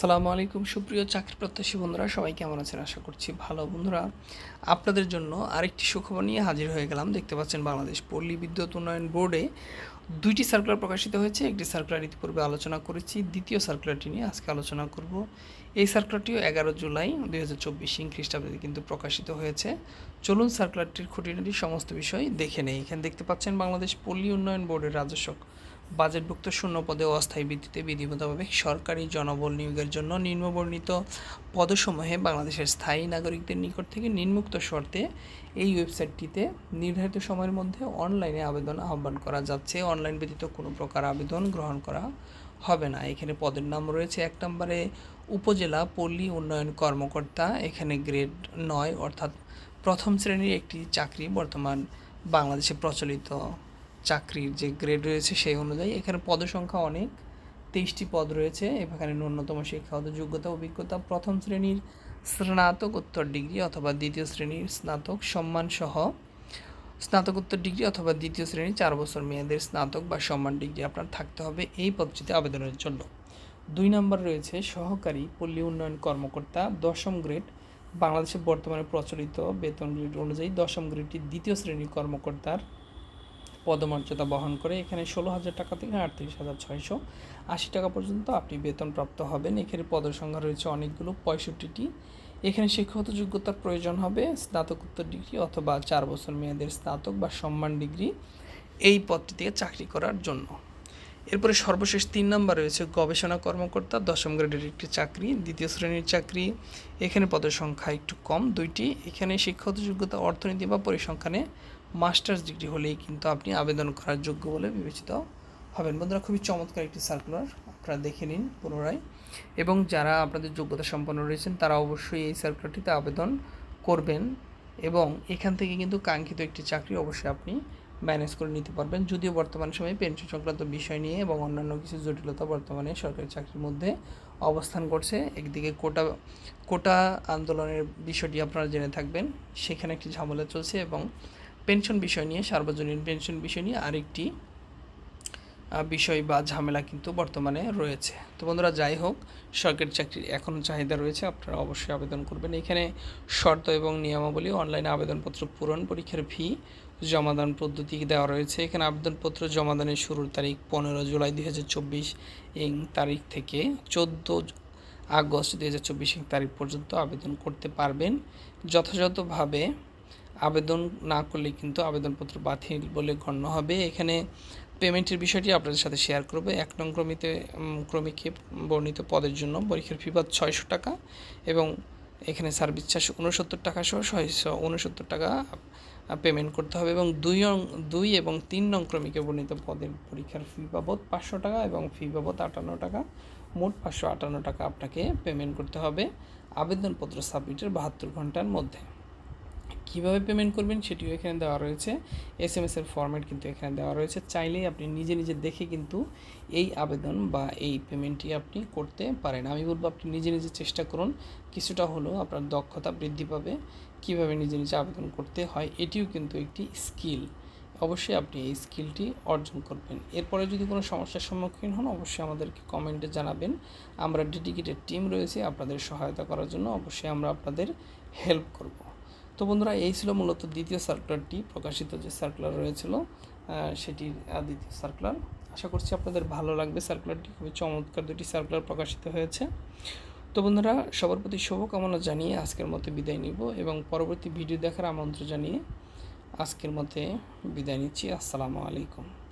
সালামু আলাইকুম। সুপ্রিয় চাকরি প্রত্যাশী বন্ধুরা, সবাই কেমন আছেন? আশা করছি ভালো। বন্ধুরা, আপনাদের জন্য আরেকটি সুখবর নিয়ে হাজির হয়ে গেলাম। দেখতে পাচ্ছেন বাংলাদেশ পল্লী বিদ্যুৎ উন্নয়ন বোর্ডে দুইটি সার্কুলার প্রকাশিত হয়েছে। একটি সার্কুলার ইতিপূর্বে আলোচনা করেছি, দ্বিতীয় সার্কুলারটি নিয়ে আজকে আলোচনা করব। এই সার্কুলারটিও এগারো জুলাই দুই হাজার চব্বিশ ইং খ্রিস্টাব্দে কিন্তু প্রকাশিত হয়েছে। চলুন সার্কুলারটির খুঁটিনাটি সমস্ত বিষয় দেখে নেই। এখানে দেখতে পাচ্ছেন বাংলাদেশ পল্লী উন্নয়ন বোর্ডের রাজস্ব বাজেটভুক্ত শূন্য পদে অস্থায়ী ভিত্তিতে বিধিমতাভাবে সরকারি জনবল নিয়োগের জন্য নিম্নবর্ণিত পদসমূহে বাংলাদেশের স্থায়ী নাগরিকদের নিকট থেকে নিম্মুক্ত শর্তে এই ওয়েবসাইটটিতে নির্ধারিত সময়ের মধ্যে অনলাইনে আবেদন আহ্বান করা যাচ্ছে। অনলাইন ব্যতীত কোনো প্রকার আবেদন গ্রহণ করা হবে না। এখানে পদের নাম রয়েছে এক নম্বরে উপজেলা পল্লী উন্নয়ন কর্মকর্তা, এখানে গ্রেড নয় অর্থাৎ প্রথম শ্রেণির একটি চাকরি বর্তমান বাংলাদেশে প্রচলিত। চাকরির যে গ্রেড রয়েছে সেই অনুযায়ী এখানে পদসংখ্যা অনেক। তেইশটি পদ রয়েছে, এখানে ন্যূনতম শিক্ষাগত যোগ্যতা, অভিজ্ঞতা, প্রথম শ্রেণির স্নাতকোত্তর ডিগ্রি অথবা দ্বিতীয় শ্রেণির স্নাতক সম্মান সহ স্নাতকোত্তর ডিগ্রি অথবা দ্বিতীয় শ্রেণির চার বছর মেয়াদের স্নাতক বা সম্মান ডিগ্রি আপনার থাকতে হবে এই পদটিতে আবেদনের জন্য। দুই নম্বর রয়েছে সহকারী পল্লী উন্নয়ন কর্মকর্তা, দশম গ্রেড বাংলাদেশে বর্তমানে প্রচলিত বেতন গ্রেড অনুযায়ী দশম গ্রেডটি দ্বিতীয় শ্রেণির কর্মকর্তার পদমর্যাদা বহন করে এখানে ষোলো হাজার টাকা থেকে আটত্রিশ হাজার ছয়শো আশি টাকা পর্যন্ত আপনি বেতনপ্রাপ্ত হবেন। এখানে পদের সংখ্যা রয়েছে অনেকগুলো, পঁয়ষট্টিটি। এখানে শিক্ষাগত যোগ্যতার প্রয়োজন হবে স্নাতকোত্তর ডিগ্রি অথবা চার বছর মেয়াদের স্নাতক বা সম্মান ডিগ্রি এই পদটি থেকে চাকরি করার জন্য। এরপরে সর্বশেষ তিন নম্বর রয়েছে গবেষণা কর্মকর্তা, দশম গ্রেডের একটি চাকরি, দ্বিতীয় শ্রেণির চাকরি। এখানে পদের সংখ্যা একটু কম, দুইটি। এখানে শিক্ষাগত যোগ্যতা অর্থনীতি বা পরিসংখ্যানে মাস্টার্স ডিগ্রি হলেই কিন্তু আপনি আবেদন করার যোগ্য বলে বিবেচিত হবেন। বন্ধুরা, খুবই চমৎকার একটি সার্কুলার আপনারা দেখে নিন পুনরায়। এবং যারা আপনাদের যোগ্যতা সম্পন্ন রয়েছেন, তারা অবশ্যই এই সার্কুলারটিতে আবেদন করবেন এবং এখান থেকে কিন্তু কাঙ্ক্ষিত একটি চাকরি অবশ্যই আপনি ম্যানেজ করে নিতে পারবেন। যদিও বর্তমান সময়ে পেনশন সংক্রান্ত বিষয় নিয়ে এবং অন্যান্য কিছু জটিলতা বর্তমানে সরকারি চাকরির মধ্যে অবস্থান করছে। একদিকে কোটা কোটা আন্দোলনের বিষয়টি আপনারা জেনে থাকবেন, সেখানে একটি ঝামেলা চলছে এবং পেনশন বিষয় নিয়ে, সার্বজনীন পেনশন বিষয় নিয়ে আরেকটি বিষয় বা ঝামেলা কিন্তু বর্তমানে রয়েছে। তো বন্ধুরা, যাই হোক, সরকারি চাকরির এখনও চাহিদা রয়েছে, আপনারা অবশ্যই আবেদন করবেন। এখানে শর্ত এবং নিয়মাবলী, অনলাইনে আবেদনপত্র পূরণ, পরীক্ষার ফি, জমাদান পদ্ধতি দেওয়া রয়েছে। এখানে আবেদনপত্র জমাদানের শুরুর তারিখ পনেরো জুলাই দুই হাজার চব্বিশ, ইং তারিখ থেকে চোদ্দ আগস্ট দুই হাজার চব্বিশ তারিখ পর্যন্ত আবেদন করতে পারবেন। যথাযথভাবে আবেদন না করলে কিন্তু আবেদনপত্র বাতিল বলে গণ্য হবে। এখানে পেমেন্টের বিষয়টি আপনাদের সাথে শেয়ার করব। এক নং ক্রমিতে ক্রমিকে বর্ণিত পদের জন্য পরীক্ষার ফি বাদ ছয়শো টাকা এবং এখানে সার্ভিস চার্জ উনসত্তর টাকা সহ ছয়শো উনসত্তর টাকা পেমেন্ট করতে হবে এবং দুই অং, দুই এবং তিন নং ক্রমিকে বর্ণিত পদের পরীক্ষার ফি বাবদ পাঁচশো টাকা এবং ফি বাবদ আটান্ন টাকা। মোট পাঁচশো আটান্ন টাকা আপনাকে পেমেন্ট করতে হবে আবেদনপত্র সাবমিটের বাহাত্তর ঘণ্টার মধ্যে। কীভাবে পেমেন্ট করবেন সেটিও এখানে দেওয়া রয়েছে। এস এম এসের ফর্ম্যাট কিন্তু এখানে দেওয়া রয়েছে। চাইলেই আপনি নিজে নিজে দেখে কিন্তু এই আবেদন বা এই পেমেন্টটি আপনি করতে পারেন। আমি বলব আপনি নিজে নিজে চেষ্টা করুন। কিছুটা হলেও আপনার দক্ষতা বৃদ্ধি পাবে। কীভাবে নিজে নিজে আবেদন করতে হয় এটিও কিন্তু একটি স্কিল অবশ্যই আপনি এই স্কিলটি অর্জন করবেন। এরপরে যদি কোনো সমস্যার সম্মুখীন হন, অবশ্যই আমাদেরকে কমেন্টে জানাবেন। আমরা ডেডিকেটেড টিম রয়েছে। আপনাদের সহায়তা করার জন্য অবশ্যই আমরা আপনাদের হেল্প করব। তো বন্ধুরা, এই ছিল মূলত দ্বিতীয় সার্কুলারটি প্রকাশিত যে সার্কুলার রয়েছিল সেটির দ্বিতীয় সার্কুলার আশা করছি আপনাদের ভালো লাগবে সার্কুলারটি খুবই চমৎকার দুটি সার্কুলার প্রকাশিত হয়েছে। তো বন্ধুরা, সবার প্রতি শুভকামনা জানিয়ে আজকের মতো বিদায় নিব এবং পরবর্তী ভিডিও দেখার আমন্ত্রণ জানিয়ে আজকের মতে বিদায় নিচ্ছি। আসসালামু আলাইকুম।